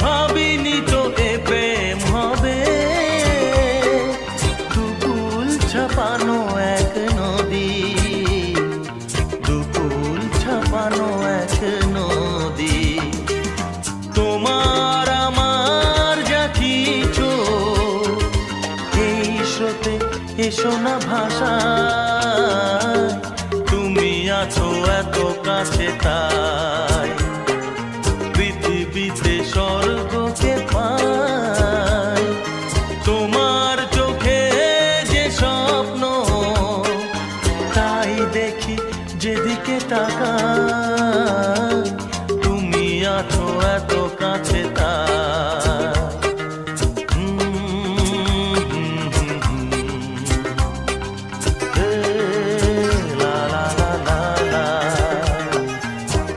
ভাবিনি তো প্রেম ছাপানো এক নদী ছাপানো এক নদী। তোমার আমার না ভাষা। তুমি আছো এত কাছে তাই দেখি যেদিকে টাকা তুমি আছো এত কাছে তা